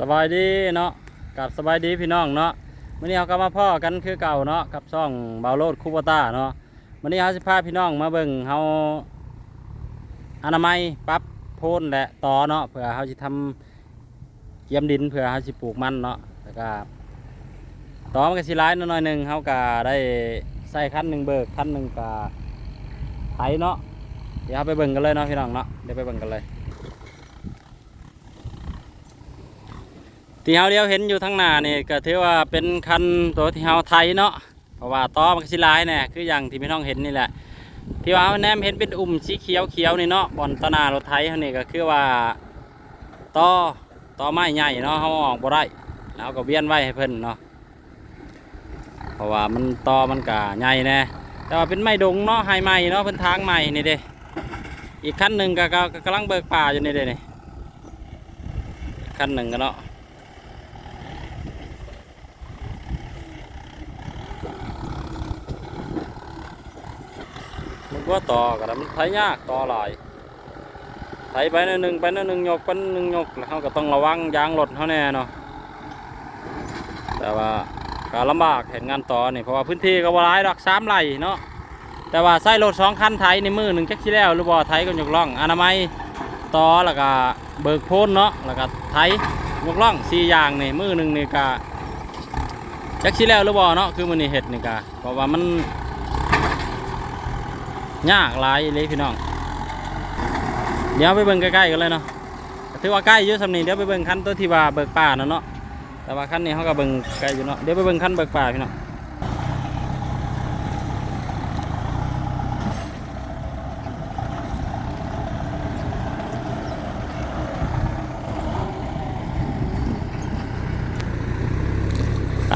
สบายดีเนาะกับสบายดีพี่น้องเนาะวันนี้เราก็มาพ่อกันคือเก่าเนาะกับช่องบาโลดคูปต้าเนาะวันนี้เราสิพาพี่น้องมาเบิ่งเฮาอนามัยปั๊บโพนและตอเนาะเพื่อเฮาสิทำเกียมดินเพื่อเฮาสิปลูกมันเนาะแล้วก็ตอมันก็สิหลายหน่อยหนึ่งเฮาก็ได้ใส่คันหนึ่งเบิกคันหนึ่งก็ไถเนาะเดี๋ยวเราไปเบิ่งกันเลยเนาะพี่น้องเนาะเดี๋ยวไปเบิ่งกันเลย ที่เฮาเดียวเห็นอยู่ทั้งหน้านี่ก็ถือว่าเป็นคันตัวที่เฮาไทยเนาะเพราะว่าตอมันก็สิลายแน่คืออย่างที่พี่น้องเห็นนี่แหละที่ว่าแนมเห็นเป็นอุ่มสีเขียวเขียวๆนี่เนาะบอนตะหนารถไทยเฮานี่ก็คือว่าตอตอไม้ใหญ่เนาะเฮาออกบ่ได้แล้วก็เวียนไว้ให้เพิ่นเนาะเพราะว่ามันตอมันก็ใหญ่แน่แต่ว่าเป็นไม้ดงเนาะไฮไม้เนาะเพิ่นทางใหม่นี่เด้อีกคันหนึ่งก็กำลังเบิกป่าอยู่นี่เด้นี่อีกคันหนึ่งก็เนาะ มันก็ต่อกันมันไถยากต่อหลายไถไปนอยหนึ่งไปนอยหนึ่งยกไปนอยหนึ่งยกแล้วเขาก็ต้องระวังยางรถเขาแน่เนาะแต่ว่าการลำบากเห็นงานต่อนี่เพราะว่าพื้นที่ก็บ่หลายดอกสามไร่เนาะแต่ว่าใส่รถสองคันไถในมือหนึ่งจักที่แล้วหรือบ่ไถก็ยกล่องอนามัยต่อแล้วก็เบิกโพนเนาะแล้วก็ไถยกล่องสี่อย่างนี่มือหนึ่งนี่ก็จักที่แล้วหรือบ่เนาะคือมันนี่เห็ดนี่ก็เพราะว่ามัน ยากหลายเลยพี่น้อง เดี๋ยวไปเบิ่งใกล้ๆกันเลยเนาะถือว่าใกล้เยอะสำนีเดี๋ยวไปเบิ่งขั้นตัวที่ว่าเบิกป่านะเนาะแต่ว่าขั้นนี้เขาก็เบิ่งไกลอยู่เนาะเดี๋ยวไปเบิ่งขั้นเบิกป่าพี่น้อง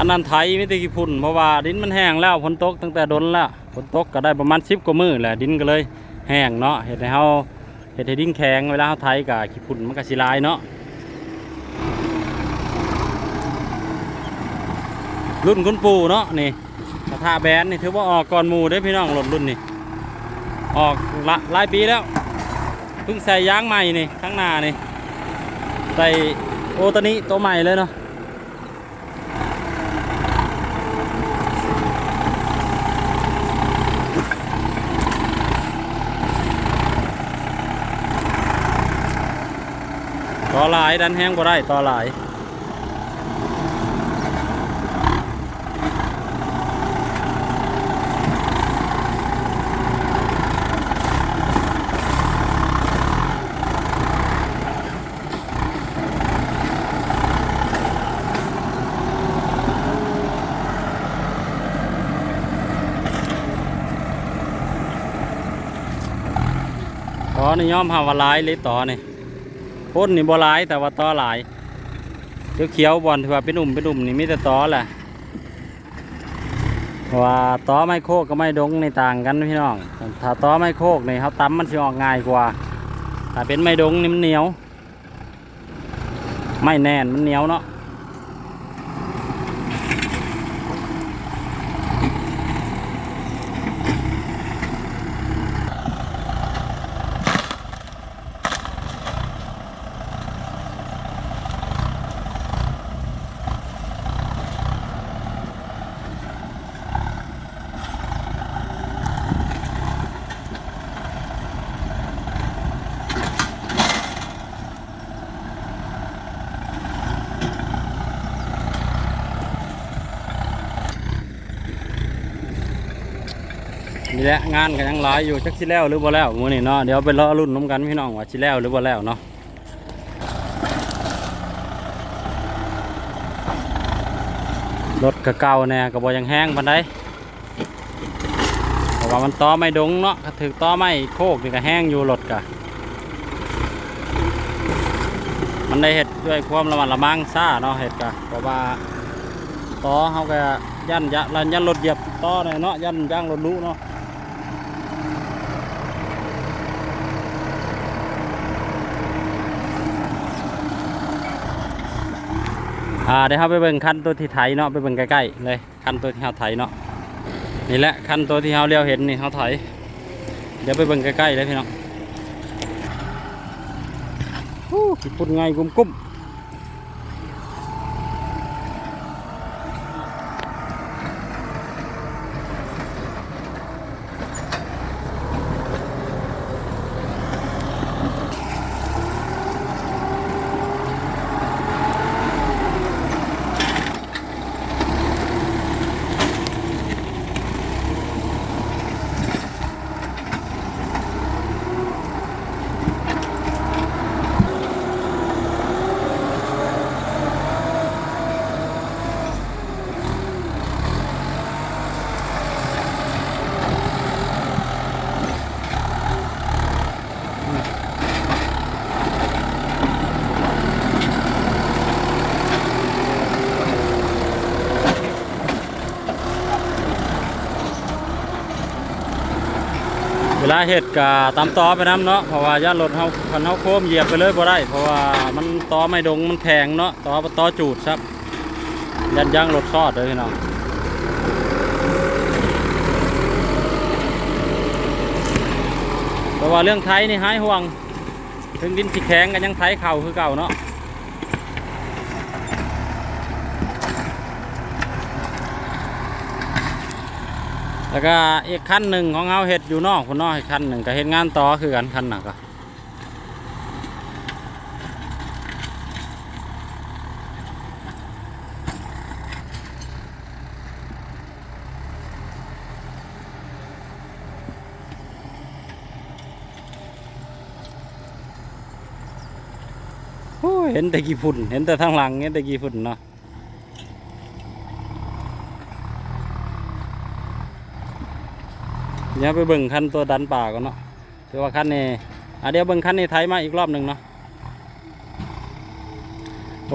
อันนั้นไถไม่ได้กี่พุ่นเพราะว่าดินมันแห้งแล้วฝนตกตั้งแต่ดนแล้วฝนตกก็ได้ประมาณสิบกว่ามือแหละดินก็เลยแห้งเนาะเห็ดให้เฮาเห็ดให้ดินแข็งเวลาเฮาไถกับขี้พุ่นมันก็สิลายเนาะรุ่นคุณปู่เนาะนี่กระทะแบนนี่ถือว่าออกก่อนมูได้พี่น้องรถรุ่นนี่ออกละหลายปีแล้วเพิ่งใส่ยางใหม่นี่ข้างหน้านี่ใส่โอตานิตัวใหม่เลยเนาะ อหลายดันแห้งบ่ได้ต่อหลายต่อนี่ยอมหาว่าหลายเลยต่อนี่ พ่นนี่บ่หลายแต่ว่าตอหลายเขียวเขียวบอลถือว่าเป็นอุ่มเป็นอุ่มนี่มีแต่ตอแหละว่าตอไม้โคกกับไม้ดงในต่างกันพี่น้องถ้าตอไม้โคกนี่เขาตำมันสิออกง่ายกว่า ถ้าเป็นไม้ดงนี่มันเหนียว ไม่แน่นมันเหนียวเนาะ นี่แหละงานกันยังหลายอยู่จักสิแล้วหรือบ่แล้วมื้อนี้เนาะเดี๋ยวไปรอรุ่นน้ำกันพี่น้องว่าสิแล้วหรือบ่แล้วเนาะรถกะเก่าแน่ก็บ่ยังแห้งปานใดเพราะว่ามันตอไม่ดงเนาะถึกตอไม่โคกนี่ก็แห้งอยู่รถกะมันได้เฮ็ดด้วยความระมัดระวังซ่าเนาะเฮ็ดกะเพราะว่าตอเฮาก็ยันยะยันรถเหยียบตอเนี่ยเนาะยันย่างรถลุเนาะ อ่าเดี๋ยวเราไปเบิ่งคันตัวที่ไถเนาะไปเบิ่งใกล้ๆเลยคันตัวที่เราไถเนาะนี่แหละคันตัวที่เราเลี้ยวเห็นนี่เราไถเดี๋ยวไปเบิ่งใกล้ๆเลยพี่น้องฮู้ขี้ปุ่นไงกุ้มกุ้ม ลาเห็ดกะตามต่อไปน้ำเนาะเพราะว่าย่านรถเฮาคันเฮาโค้มเหยียบไปเลยบ่ได้ เพราะว่ามันต่อไม่ดงมันแข็งเนาะต่อต่อจูดครับยันย่างรถซอดเลยพี่น้องเพราะว่าเรื่องไทยนี่หายห่วง ถึงดินสิแข็งกันยังไทยเข่าคือเก่าเนาะ แล้วก็อีกขั้นหนึ่งของเฮาเห็ดอยู่นอกคนนอกอีกขั้นหนึ่งก็เห็ดงานต่อคือกันขั้นหนักก็โอ้ยเห็นแต่กี่ฝุ่น เห็นแต่ทางหลังเห็นแต่กี่ฝุ่นเนาะ ดี๋ยวไปเบิ่งคันตัวดันป่าก่อนเนาะถือว่าคันนี้อะเดี๋ยวเบิ่งคันนี้ไทยมาอีกรอบหนึ่งเนาะ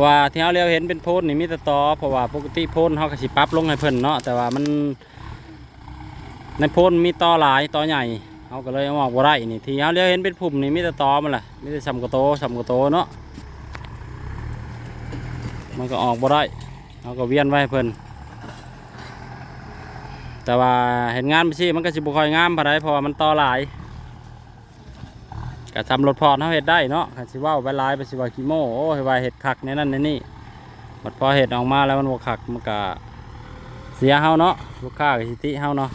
ว่าที่เราเรียวเห็นเป็นโพนนี่มีแต่ตอเพราะว่าปกติโพนเขาก็สิปรั๊บลงให้เพิ่นเนาะแต่ว่ามัน ในโพนมีตอหลายตอใหญ่เขาก็เลยเอาออกบ่ได้นี่ที่เราเรียวเห็นเป็นพุ่มนี่มีแต่ตอมันแหละมีแต่สำกระโตสำกระโตเนาะมันก็ออกบ่ได้เขาก็เวียนไว้เพิ่น แต่ว่าเห็นงานไปสิมันก็สิบุคอยงามปานใดเพราะว่ามันต่อหลายก็ทำรถพอร์ตเขาเห็ดได้เนาะคันสิเว่าไปหลายไปสิว่ากิโมโอ้ยว่าเห็ดคักในนั่นในนี่บัดพอเห็ดออกมาแล้วมันบ่คักมันก็เสียเฮาเนาะลูกค้าก็สิติเฮาเนาะ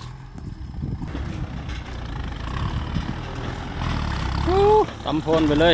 อู้ตำโพนไปเลย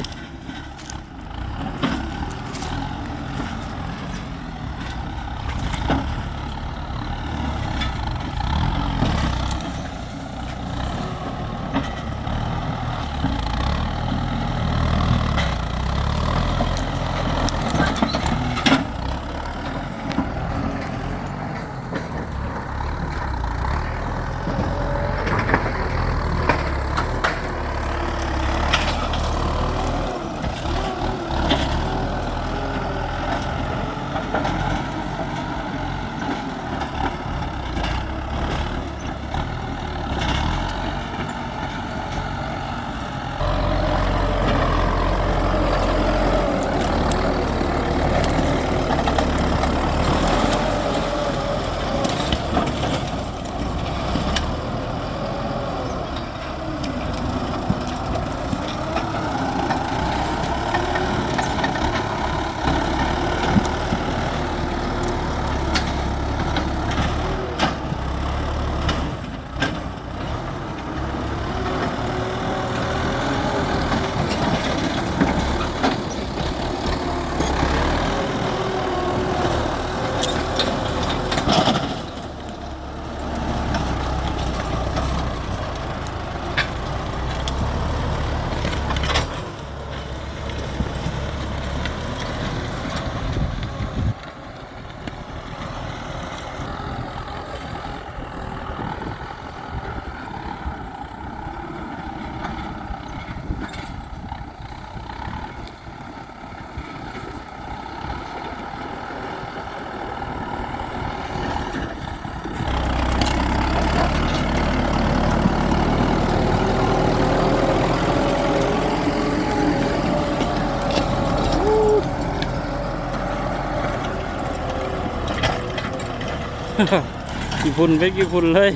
กี่พุ่นไปกี่พุ่นเลย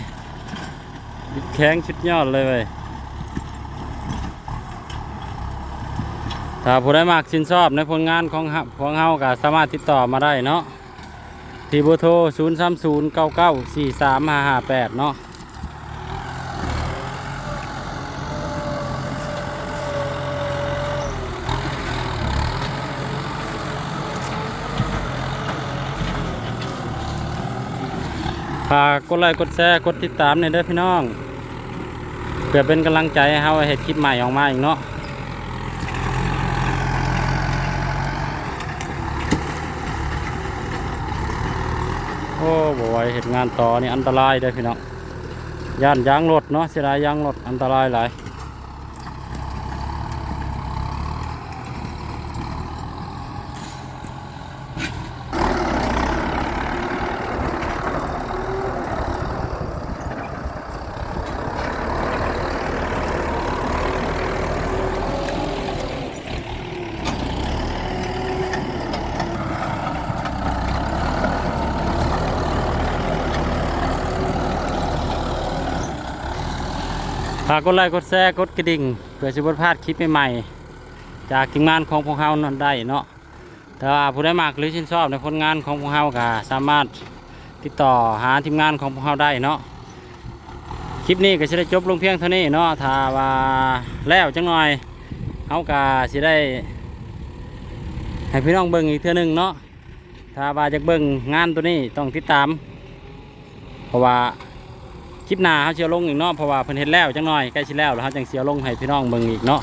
บิดแข้งชุดยอดเลยไปถ้าผู้ไดมากชินชอบในผลงานของของเฮาก็สามารถติดต่อมาได้เนาะที่เบอร์โทร 0 3 0 9 9 4 3 5 5 8 เนาะ ฝากกดไลค์กดแชร์กดติดตามในอยเด้อพี่น้องเพื่อเป็นกำลังใจให้เราเห็ดคลิปใหม่ออกมาอีกเนาะโอ้บ่ไหเห็นงานต่อนี่อันตรายเด้อพี่น้องย่านยางรถเนาะเสียดายยางรถอันตรายหลายากกดไลค์กดแชร์กดกระดิ่งเพื่อสิบพลาดคลิปใหม่ๆจากทีมงานของพวกเรานั่นได้เนาะถ้าว่าผู้ได้มากหรือชื่นชอบในผลงานของพวกเราก็สามารถติดต่อหาทีมงานของพวกเราได้เนาะคลิปนี้ก็จะได้จบลงเพียงเท่านี้เนาะถ้าว่าแล้วจังหน่อยเขาก็สิได้ ให้พี่น้องเบิ่งอีกเทื่อหนึงเนาะถ้าว่าจะเบิ่งงานตัวนี้ต้องติดตาม เพราะว่า ลิปหน้าเขาเชียวลงอีกเนาะเพราะว่าเพิ่นเห็นแล้วจังหน่อยใกล้ชิแล้วแล้วเขาจังเชียวลงให้พี่น้องเบิ่งอีกเนาะ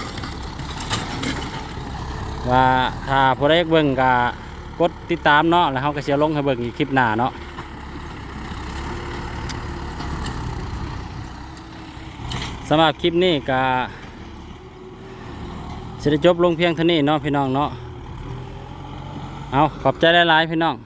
ว่าถ้าผู้ใดเบิ่งก็กดติดตามเนาะแล้วเขาก็เชียวลงให้เบิ่งอีกคลิปหน้าเนาะสำหรับคลิปนี้ก็จะได้จบลงเพียงเท่านี้เนาะพี่น้องเนาะเอาขอบใจหลายๆพี่น้อง